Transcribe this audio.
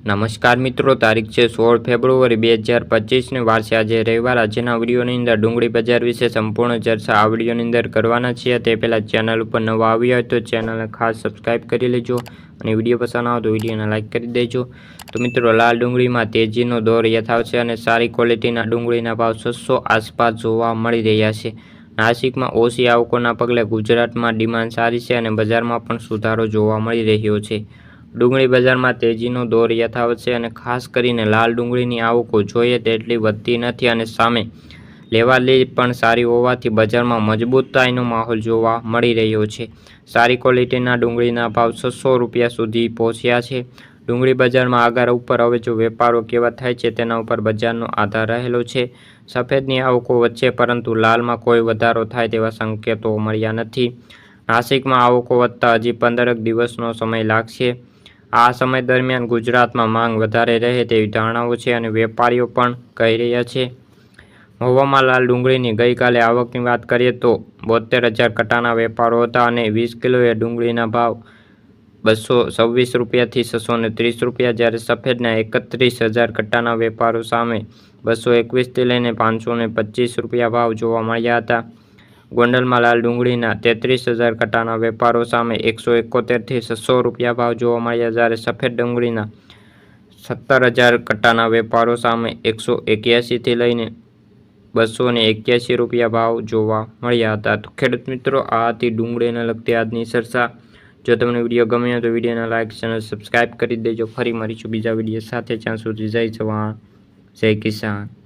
નમસ્કાર મિત્રો, તારીખ છે સોળ ફેબ્રુઆરી બે હજાર પચીસને વાર છે આજે રવિવાર. આજના વિડીયોની અંદર ડુંગળી બજાર વિશે સંપૂર્ણ ચર્ચા આ વિડીયોની અંદર કરવાના છીએ. તે પહેલાં ચેનલ ઉપર નવા આવ્યા હોય તો ચેનલને ખાસ સબસ્ક્રાઈબ કરી લેજો અને વીડિયો પસંદ આવે તો વિડીયોને લાઇક કરી દેજો. તો મિત્રો, લાલ ડુંગળીમાં તેજીનો દોર યથાવ છે અને સારી ક્વોલિટીના ડુંગળીના ભાવ છસો આસપાસ જોવા મળી રહ્યા છે. નાસિકમાં ઓછી આવકોના પગલે ગુજરાતમાં ડિમાન્ડ સારી છે અને બજારમાં પણ સુધારો જોવા મળી રહ્યો છે. ડુંગળી બજારમાં તેજીનો દોર યથાવત છે અને ખાસ કરીને લાલ ડુંગળીની આવકો જોઈએ તેટલી વધતી નથી અને સામે લેવાલી પણ સારી હોવાથી બજારમાં મજબૂતાઈનો માહોલ જોવા મળી રહ્યો છે. સારી ક્વોલિટીના ડુંગળીના ભાવ છસો રૂપિયા સુધી પહોંચ્યા છે. ડુંગળી બજારમાં આગળ ઉપર હવે જો વેપારો કેવા થાય છે તેના ઉપર બજારનો આધાર રહેલો છે. સફેદની આવકો વચ્ચે પરંતુ લાલમાં કોઈ વધારો થાય તેવા સંકેતો મળ્યા નથી. નાસિકમાં આવકો વધતા હજી પંદરક દિવસનો સમય લાગશે. આ સમય દરમિયાન ગુજરાતમાં માંગ વધારે રહે તેવી ધારણાઓ છે અને વેપારીઓ પણ કહી રહ્યા છે. મહુવામાં લાલ ડુંગળીની ગઈકાલે આવકની વાત કરીએ તો બોતેર હજાર કટાના વેપારો હતા અને વીસ કિલોએ ડુંગળીના ભાવ બસો છવ્વીસ રૂપિયાથી છસો ને ત્રીસ રૂપિયા, જ્યારે સફેદના એકત્રીસ હજાર કટ્ટાના વેપારો સામે બસો એકવીસથી લઈને પાંચસો ને પચીસ રૂપિયા ભાવ જોવા મળ્યા હતા. ગોંડલમાં લાલ ડુંગળીના તેત્રીસ હજાર કટ્ટાના વેપારો સામે એકસો એકોતેરથી છસો રૂપિયા ભાવ જોવા મળ્યા જ્યારે સફેદ ડુંગળીના સત્તર હજાર કટ્ટાના વેપારો સામે એકસો એક્યાસીથી લઈને બસો ને એક્યાસી રૂપિયા ભાવ જોવા મળ્યા હતા. તો ખેડૂત મિત્રો, આ હતી ડુંગળીને લગતી આજની ચર્ચા. જો તમને વીડિયો ગમ્યો તો વિડીયોને લાઇક ચેનલ સબસ્ક્રાઈબ કરી દેજો. ફરી મળીશું બીજા વીડિયો સાથે. જ્યાં સુધી જય જવાન, જય કિસાન.